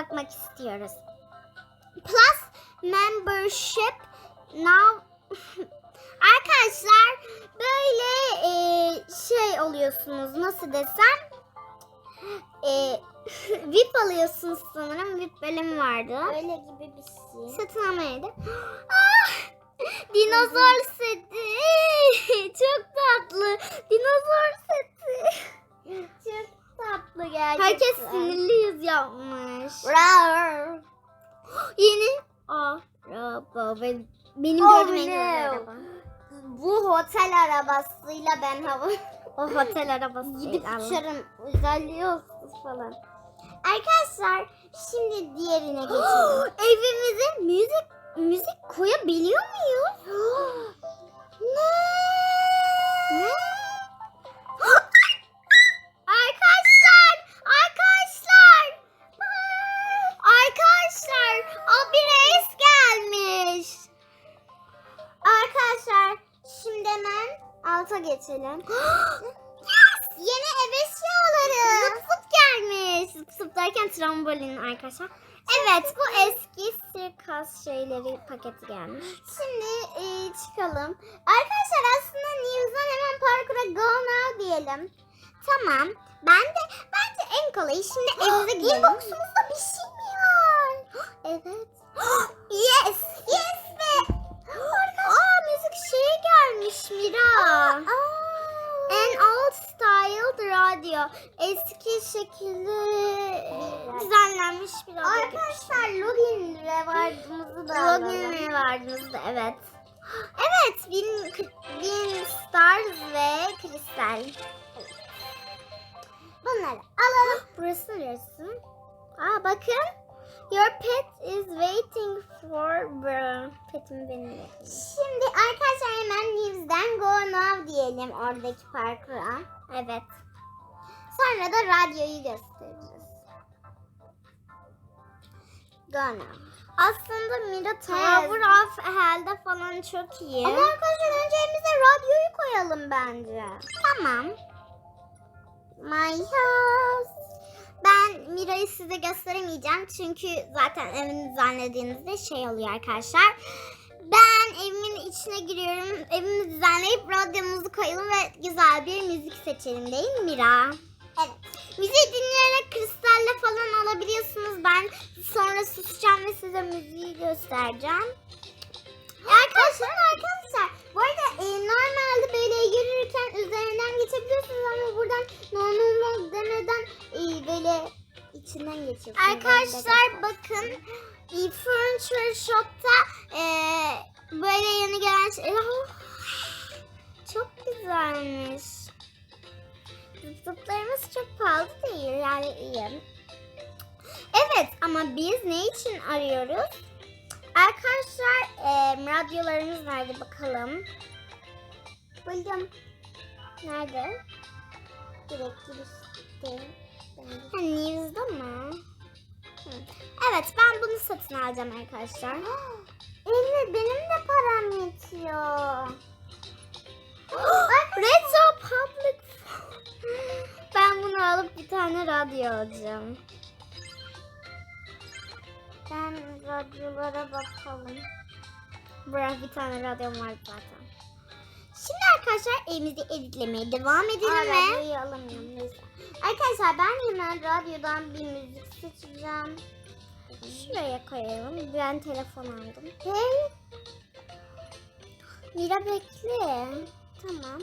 bakmak istiyoruz. Plus membership now Arkadaşlar böyle e, şey oluyorsunuz nasıl desem e, VIP alıyorsunuz sanırım VIP bölümü vardı. Öyle gibi bir şey. Satın almaydı. Ah! Dinozor seti. Çok tatlı. Dinozor seti. Çok tatlı gerçekten. Herkes sinirli yüz yapmış. Rar. Yeni araba. ve Benim Oh gördüğüm en güzel no. araba. Bu otel arabasıyla ben hava O otel arabası. gidip uçarım. Özelliği falan. Arkadaşlar şimdi diğerine geçelim. Evimize müzik müzik koyabiliyor muyuz? Ne? Arkadaşlar. Evet bu eski sirkas şeyleri paketi gelmiş. Şimdi e, çıkalım. Arkadaşlar aslında News'dan hemen parkura go now diyelim. Tamam. Ben de bence en kolayı şimdi evimize gidelim. Inbox'umuzda Eski şekilde düzenlenmiş bir radyo. Arkadaşlar login reward'ımızı da. Login vardınız da evet. Evet, bin, bin stars ve kristal. Bunları alalım. Burası neresi? Aa bakın. Your pet is waiting for bro. Petim beni bekliyor. Şimdi arkadaşlar hemen News'den go now diyelim oradaki parkura. Evet. Sonra da radyoyu göstereceğiz. Now. Aslında Mira Tower of Hell'de falan çok iyi. Ama arkadaşlar önce evimize radyoyu koyalım bence. Tamam. My house. Ben Mira'yı size gösteremeyeceğim çünkü zaten evini düzenlediğinizde şey oluyor arkadaşlar. Ben evimin içine giriyorum. Evimi düzenleyip radyomuzu koyalım ve güzel bir müzik seçelim değil mi Mira? Evet. Müziği dinleyerek kristalle falan alabiliyorsunuz. Ben sonra susacağım ve size müziği göstereceğim. Arkadaşlar arkadaşlar bu arada e, normalde böyle yürürken üzerinden geçebiliyorsunuz ama buradan normal demeden e, böyle içinden geçiyorsunuz. Arkadaşlar bakın e, Furniture Shop'ta e, böyle yeni gelen şey. Oh, çok güzelmiş. Zıplarımız çok pahalı değil yani iyi. Evet ama biz ne için arıyoruz? Arkadaşlar e, radyolarımız nerede bakalım? Buldum. Nerede? Direkt girişte. Ha, News'da mı? Evet ben bunu satın alacağım arkadaşlar. Evet benim de param yetiyor. Retro Public Ben bunu alıp bir tane radyo alacağım. Ben radyolara bakalım. Bırak bir tane radyom var zaten. Şimdi arkadaşlar evimizi editlemeye devam edelim Aa, mi? radyoyu alamıyorum neyse. Arkadaşlar ben hemen radyodan bir müzik seçeceğim. Şuraya koyalım. Ben telefon aldım. Hey. Mira bekle. Tamam.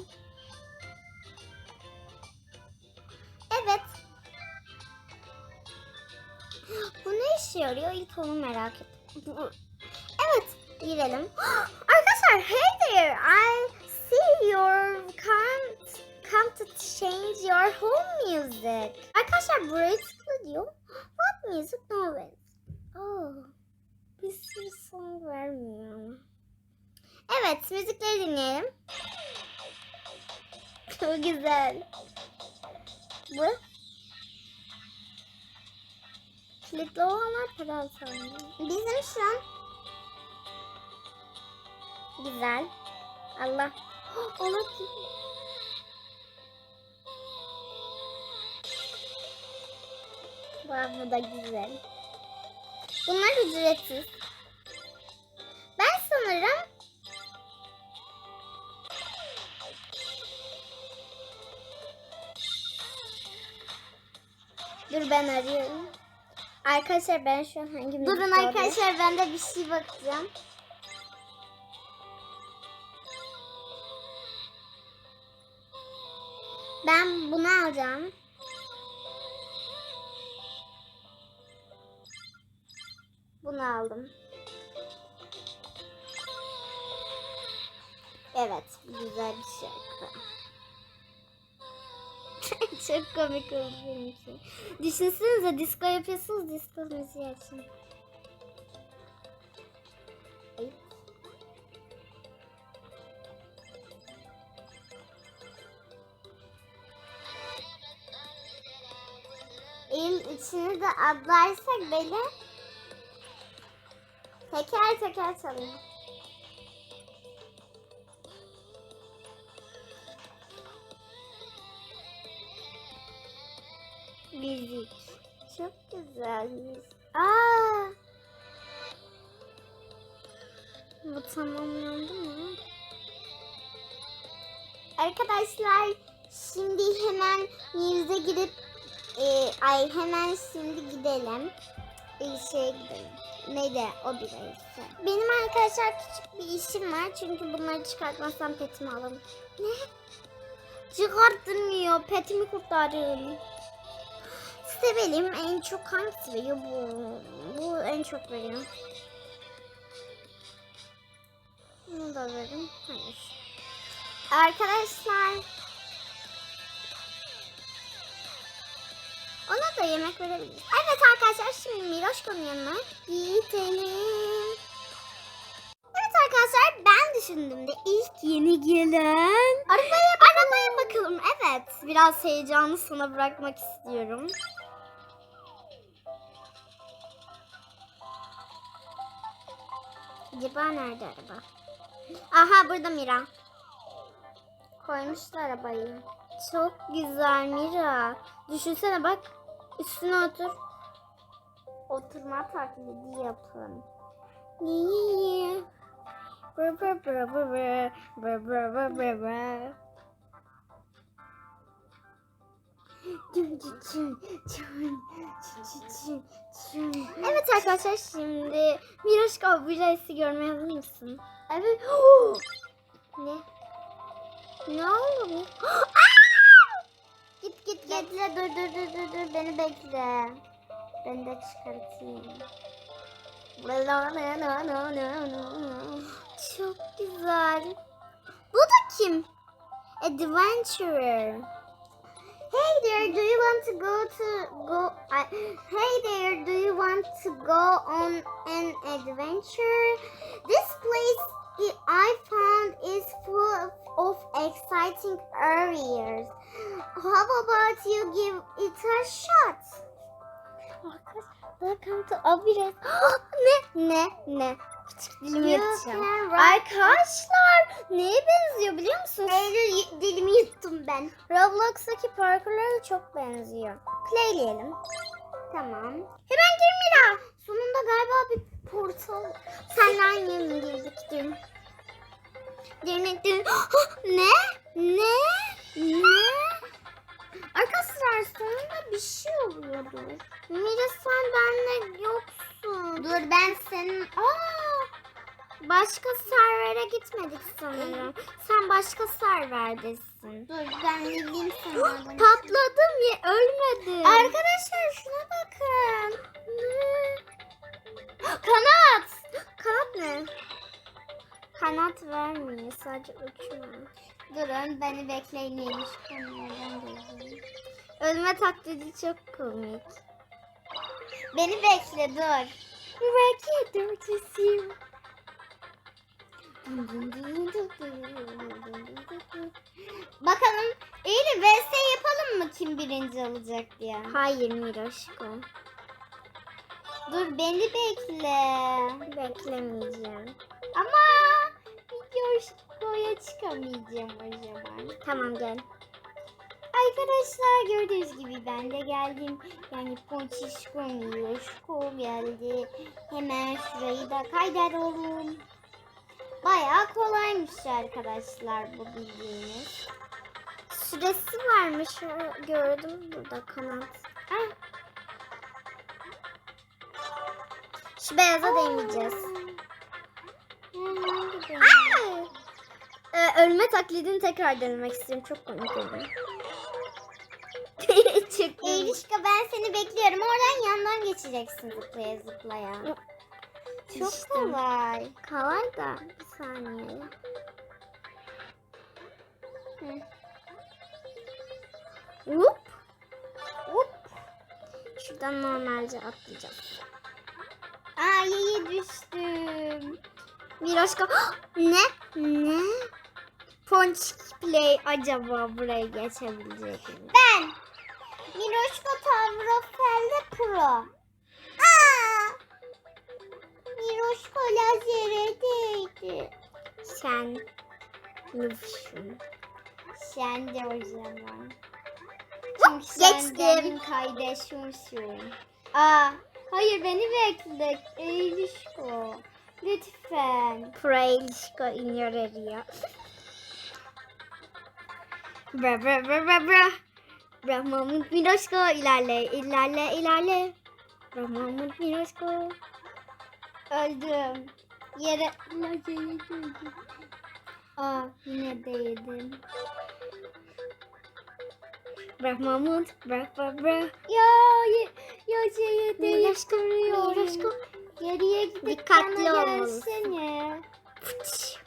Bu ne işe yarıyor? İlk onu merak ettim. Evet. Girelim. Arkadaşlar hey there. I see your come, come to change your home music. Arkadaşlar buraya tıkla. What music no Oh. Bir sürü song vermiyor. Evet müzikleri dinleyelim. Çok güzel. Bu. Kilitli olanlar para sanırım. Bizim şu an Güzel. Allah. Allah. Vay bu da güzel. bunlar ücretsiz. Ben sanırım Dur ben arıyorum. Arkadaşlar ben şu an hangi durun arkadaşlar ben de bir şey bakacağım. Ben bunu alacağım. Bunu aldım. Evet, güzel bir şarkı. Çok komik oldu benim için. Düşünsenize disco yapıyorsunuz disco müziği açın. İl içini de adlarsak böyle teker teker çalıyor. Müzik. Çok güzel. Aa, Bu tamamlandı mı? arkadaşlar şimdi hemen yüze girip e, ay hemen şimdi gidelim. Bir şeye gidelim. Neydi o bir neyse. Benim arkadaşlar küçük bir işim var çünkü bunları çıkartmazsam petimi alırım. Ne? Çıkartılmıyor. Petimi kurtarın. Size vereyim en çok hangisi veriyor bu? Bu en çok veriyor. Bunu da veririm. Hayır. Arkadaşlar. Ona da yemek verebiliriz. Evet arkadaşlar şimdi Miroşko'nun yanına gidelim. Evet arkadaşlar ben düşündüğümde ilk yeni gelen Arabaya Arabaya bakalım. Evet. Biraz heyecanı sana bırakmak istiyorum. Acaba nerede araba? Aha burada Mira. Koymuştu arabayı. Çok güzel Mira. Düşünsene bak. Üstüne otur. Oturma taklidi yapın. Niye? Bır bır bır bır bır bır bır bır bır Evet arkadaşlar şimdi Miraşka bu reisi görmeye hazır mısın? Evet. Ne? Ne oldu? Git git bekle dur dur dur dur dur beni bekle. Ben de çıkartayım. Çok güzel. Bu da kim? Adventurer. Hey there, do you want to go to go? I, hey there, do you want to go on an adventure? This place i- found is full of, exciting areas. How about you give it a shot? Welcome to Abires. ne? Ne? Ne? Küçük dilimi yutacağım. Arkadaşlar neye benziyor biliyor musunuz? Eylül dilimi yuttum ben. Roblox'taki parkurlara çok benziyor. Playleyelim. Tamam. Hemen gir Mira. Sonunda galiba bir portal. Senle aynı yerine girdik dün. Dün dün. ne? Ne? Ne? Arkadaşlar sonunda bir şey oluyordu. Mira sen benle yoksun. Dur ben senin... Aa! Başka servere gitmedik sanırım. Sen başka serverdesin. Dur ben bildiğim sanırım. Patladım ya ölmedim. Arkadaşlar şuna bakın. Kanat. Kanat ne? Kanat vermiyor sadece uçuyor. Durun beni bekleyin neymiş kamerayı gözüm. Ölme taklidi çok komik. Beni bekle dur. Belki dörtüsü. Bakalım Eylül vs yapalım mı kim birinci olacak diye. Hayır Miroşko. Dur beni bekle. Beklemeyeceğim. Ama videoya çıkamayacağım o zaman. Tamam gel. Arkadaşlar gördüğünüz gibi ben de geldim. Yani Ponçişko Miroşko geldi. Hemen şurayı da kaydedelim. Bayağı kolaymış arkadaşlar bu bildiğiniz. Süresi varmış. Gördüm burada kanat. Şu beyaza değmeyeceğiz. Ee, ölme taklidini tekrar denemek istiyorum. Çok komik oluyor. Çok iyi. Ben seni bekliyorum. Oradan yandan geçeceksin zıplaya zıplaya. Çok İşte. kolay. Kolay da bir saniye. Hı. Hop. Hop. Şuradan normalce atlayacağız. Ay düştüm. Miroşka ne? Ne? Ponçik Play acaba buraya geçebilecek mi? Ben Miroşko Tavrofelde Pro. Aa! Miroşko lazere değdi. Sen nüfuşsun. Sen de o zaman. Çünkü Geçtim. benim kardeşimsin. Aa, hayır beni bekle. Eylişko. Lütfen. Prailişko in your area. bra bra bra bra bra. Bra Mahmut Miroşko ilerle ilerle ilerle. Bra Mahmut Miroşko. Öldüm. Yere. Aa, yine değdim. Bra Mahmut bra bra bra. Ya, ya, şeye Miroşko değiştiriyorum. Miroşko. Geriye gidip Dikkatli bana olmalısın. gelsene. Fıç.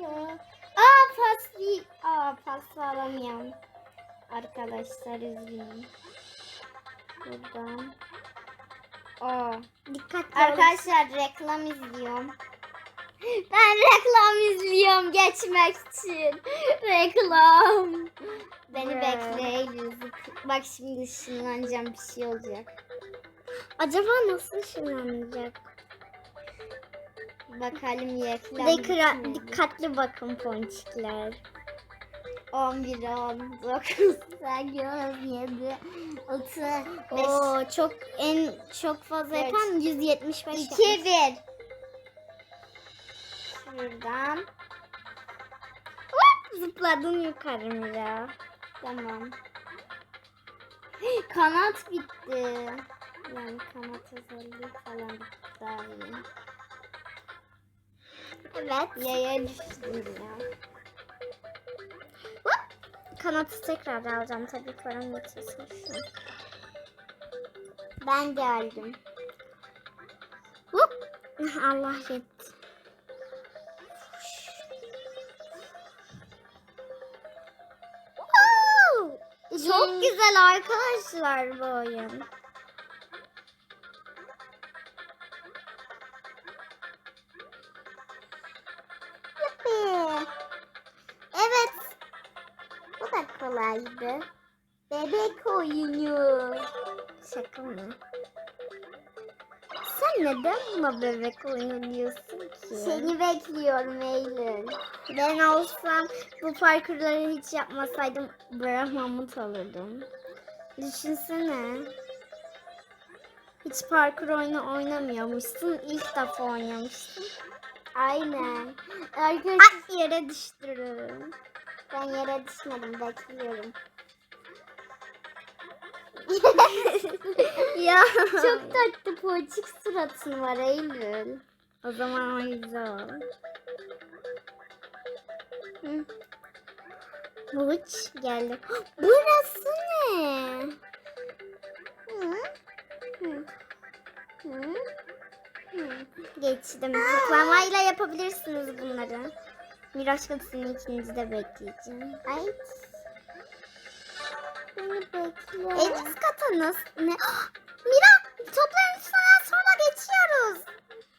Ya. Aa pas değil. Aa pas alamıyorum. Arkadaşlar üzgünüm. Buradan. Aa. Dikkatli ol. Arkadaşlar reklam izliyorum. Ben reklam izliyorum geçmek için. Reklam. Beni Bre. bekle Eylül. Bak şimdi ışınlanacağım bir şey olacak. Acaba nasıl ışınlanacak? Bakalım reklam. Dekra, dikkatli bakın ponçikler. 11, 19, 8, 7, 35, Oo çok en çok fazla yapan 175 2, yapmış. 1. Şuradan. Zıpladın yukarı Mira. Tamam. Kanat bitti. Yani kanat özelliği falan bitti daha iyi. Evet. Yaya düştüm ya. Kanatı tekrar alacağım tabii param yetişsin. Ben geldim. Hop. Allah yetti. Arkadaşlar bu oyun. Yuppi. Evet. Bu da kolaydı. Bebek oyunu. Şaka mı? Sen neden buna bebek oyunu diyorsun ki? Seni bekliyorum Eylül. Ben olsam bu parkurları hiç yapmasaydım Bra Mahmut olurdum. Düşünsene. Hiç parkur oyunu oynamıyormuşsun. İlk defa oynamışsın. Aynen. Arkadaşlar yere düştürürüm. ben yere düşmedim bekliyorum. ya. Çok tatlı poğaçık suratın var Eylül. O zaman o güzel. Hı. Uç geldi. Burası ne? Geçtim. Zıplamayla yapabilirsiniz bunları. Miraç Katı'nın ikinci de bekleyeceğim. Ay. Beni bekle. Edis katanız ne? Mira topların üstünden sonra geçiyoruz.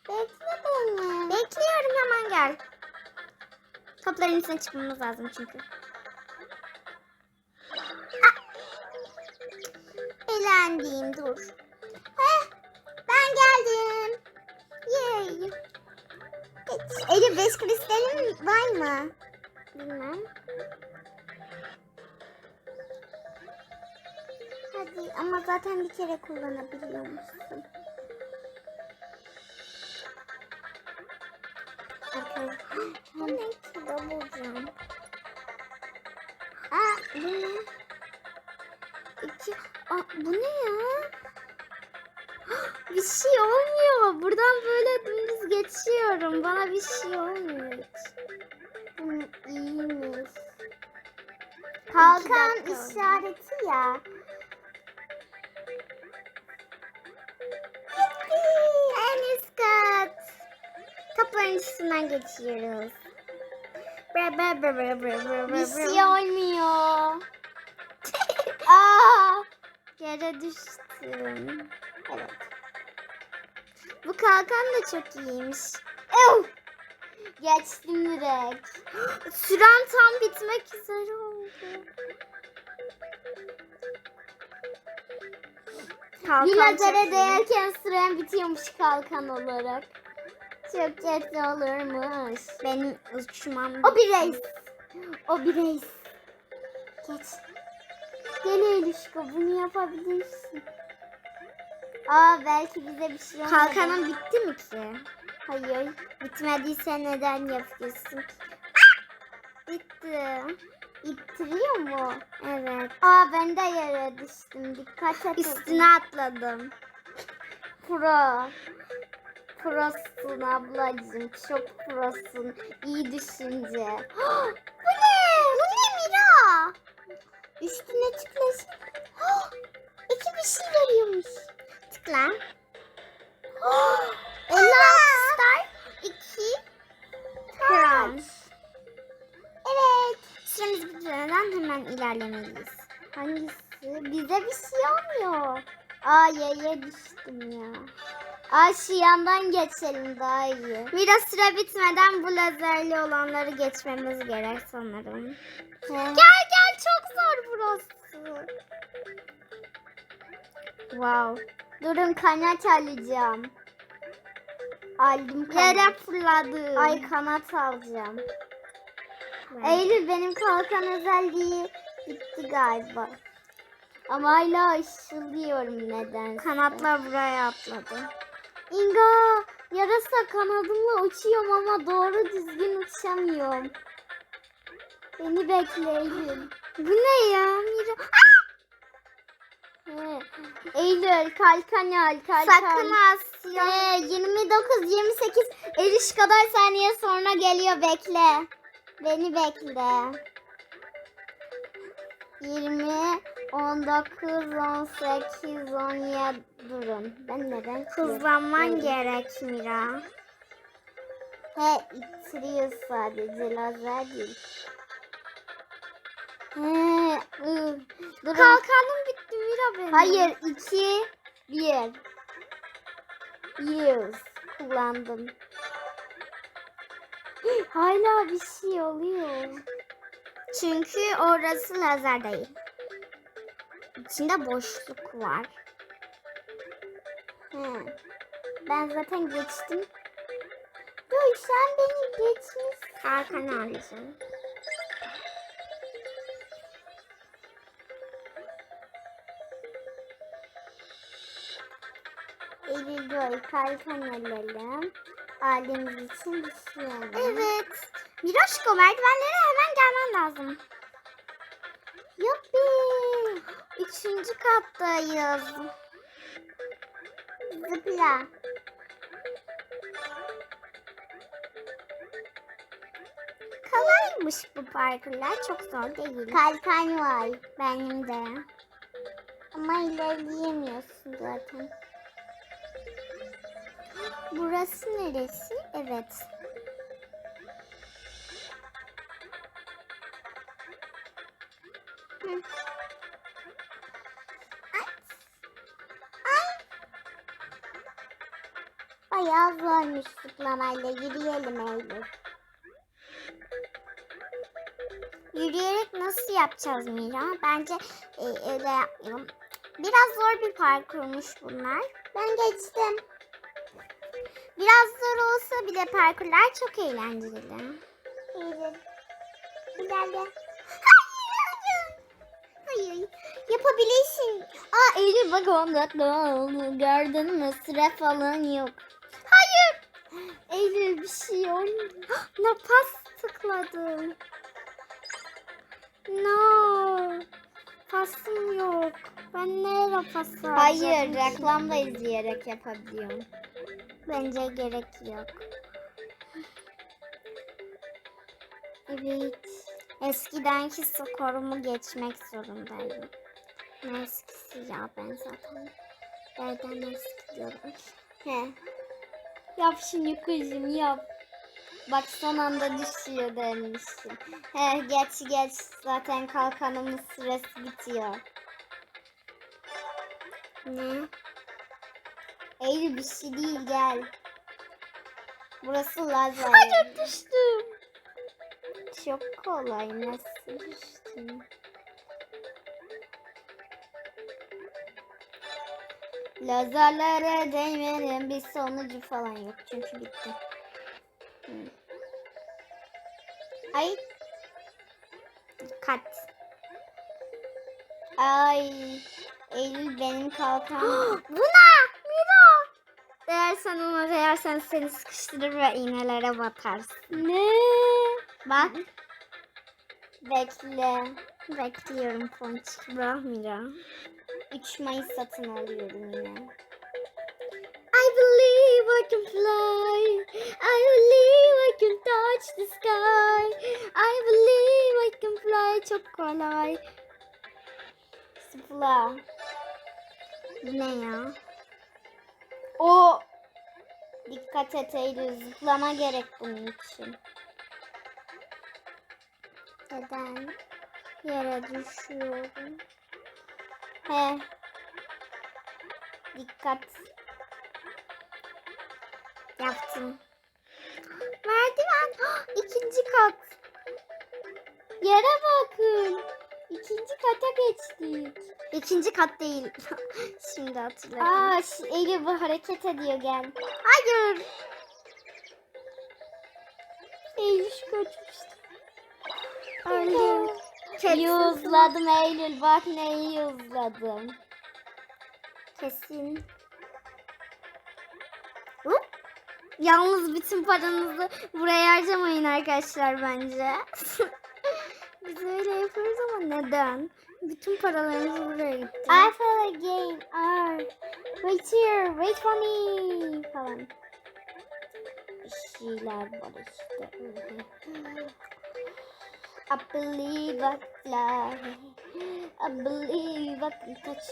Bekle beni. Bekliyorum hemen gel. Topların üstüne çıkmamız lazım çünkü. ben dur. Heh, ben geldim. Yay. Elif beş kristalin var mı? Bilmem. Hadi ama zaten bir kere kullanabiliyormuşsun. Arkadaşlar. Ben de bulacağım. Aa, bu ne? Aa, bu ne ya? Bir şey olmuyor. Buradan böyle dümdüz geçiyorum. Bana bir şey olmuyor hiç. Bu iyiymiş. Kalkan işareti ya. En üst kat. Kapıların üstünden geçiyoruz. Bir şey olmuyor. Yere düştüm. Evet. Bu kalkan da çok iyiymiş. Ev. Geçtim direkt. Süren tam bitmek üzere oldu. Kalkan değerken süren bitiyormuş kalkan olarak. Çok kötü olurmuş. Benim uçmam. O bir reis. O bir reis. Geç. Gel Elişko bunu yapabilirsin. Aa belki bize bir şey olmadı. Kalkanın bitti mi ki? Hayır. Bitmediyse neden yapıyorsun? Bitti. İttiriyor mu? Evet. Aa ben de yere düştüm. Dikkat et. Üstüne atladım. Pro. Prosun ablacığım. Çok prosun. İyi düşünce. Bu? Üstüne tıklasın. İki bir şey veriyormuş. Tıkla. 56 star. 2 Crown. Evet. Süremiz bitmeden hemen ilerlemeliyiz. Hangisi? Bize bir şey olmuyor. Aa yere düştüm ya. Aa şu yandan geçelim daha iyi. Mira süre bitmeden bu lazerli olanları geçmemiz gerek sanırım. He. Gel gel çok zor burası. Wow. Durun kanat alacağım. Aldım kanat. Yere fırladım. Ay kanat alacağım. Ben- Eylül benim kalkan özelliği bitti galiba. Ama hala ışılıyorum neden? Kanatlar buraya atladı. İnga yarasa kanadımla uçuyorum ama doğru düzgün uçamıyorum. Beni bekle Eylül. Bu ne ya Mira? He. Eylül kalkan al kalkan. Sakın Asya. He, 29 28 eriş kadar saniye sonra geliyor bekle. Beni bekle. 20 19 18 17 durun. Ben neden Hızlanman Evet. gerek Mira. He ittiriyor sadece lazer değil. Kalkanım bitti Mira benim. Hayır 2 1 100 kullandım. Hala bir şey oluyor. Çünkü orası lazer değil. İçinde boşluk var. He. Ben zaten geçtim. Dur sen beni geçmişsin. Kalkan alacağım. Dur kalkan alalım. Ailemiz için düşünelim. Evet. Miraşko merdivenlere hemen gelmen lazım. Yuppi. Üçüncü kattayız. Zıpla. Kolaymış bu parkurlar. Çok zor değil. Kalkan var. Benim de. Ama ilerleyemiyorsun zaten. Burası neresi? Evet. Hı. Bayağı zormuş zıplamayla. Yürüyelim Eylül. Yürüyerek nasıl yapacağız Mira? Bence e, öyle yapmayalım. Biraz zor bir parkurmuş bunlar. Ben geçtim. Biraz zor olsa bile parkurlar çok eğlenceli. Eylül. İlerle. Hayır. Hayır. Yapabilirsin. Aa Eylül bak 10 dakika oldu. Gördün mü? Süre falan yok. Hayır. Eylül bir şey oldu. Nefes tıkladım. No. Pasım yok. Ben nereye pas Hayır, reklamda izleyerek yapabiliyorum. Bence gerek yok. Evet. Eskidenki skorumu geçmek zorundayım. Ne eskisi ya ben zaten. Nereden eski diyorum. He. Yap şimdi kızım yap. Bak son anda düşüyor demiştim. He geç geç zaten kalkanımın süresi bitiyor. Ne? Eylül bir şey değil gel. Burası lazer. Hayır düştüm. Çok kolay nasıl düştün? Lazerlere değmenin bir sonucu falan yok çünkü bitti. Ay. Dikkat. Ay. Eylül benim kalkanım. Buna! Mira! Eğer sen ona değersen seni sıkıştırır ve iğnelere batarsın. Ne? Bak. Bekle. Bekliyorum Ponçik. Bırak Mira. 3 Mayıs satın alıyorum yine. I believe I can fly. I believe I can touch the sky. I believe I can fly. Çok kolay. Zıpla. Ne ya? O. Dikkat et Eylül. Zıplama gerek bunun için. Neden? Yere düşüyorum. He. Dikkat. Yaptım. Merdiven. İkinci kat. Yere bakın. İkinci kata geçtik. İkinci kat değil. Şimdi hatırladım. Aa, Eylül bu hareket ediyor gel. Hayır. Eylül kaçmıştı. Öldüm. Yuzladım Eylül. Bak neyi yuzladım. Kesin. Hop. Yalnız bütün paranızı buraya harcamayın arkadaşlar bence. Biz öyle yapıyoruz ama neden? Bütün paralarımız buraya gitti. I feel again. R. Wait here. Wait for me. Falan. Bir şeyler var işte. I believe I fly. I believe I can touch.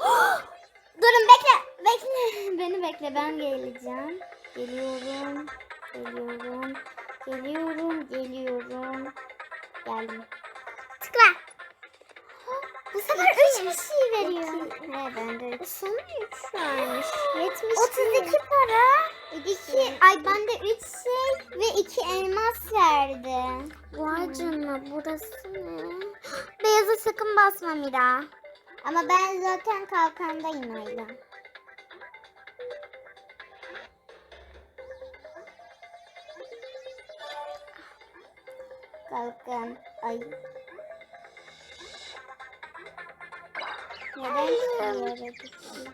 Durun bekle. Bekle. Beni bekle. Ben geleceğim. Geliyorum. Geliyorum. Geliyorum. Geliyorum. Geldim. Tıkla. Bu sefer 3 bir şey veriyor. He bende 3. Sana 3 vermiş. 70 32 para. 2 ay bende 3 şey ve 2 elmas verdi. Vay canına burası ne? Beyaza sakın basma Mira. Ama ben zaten kalkandayım Ayla. Kalkan. Ay. Neden düştü?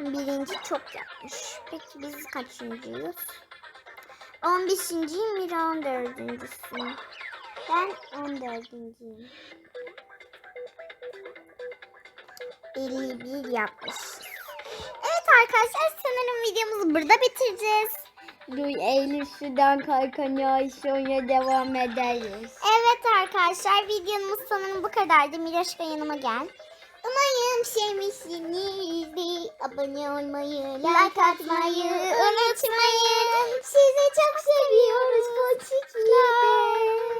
Birinci çok yapmış. Peki biz kaçıncıyız? 15.yim Mira 14.sün. Ben 14.yim. 51 yapmış. Evet arkadaşlar sanırım videomuzu burada bitireceğiz. Duy Eylül'den kalkan sonra devam ederiz. Evet arkadaşlar videomuz sanırım bu kadardı. Miraşka yanıma gel. Umarım sevmişsinizdir. Abone olmayı, like atmayı unutmayın. Sizi çok seviyoruz koçikler.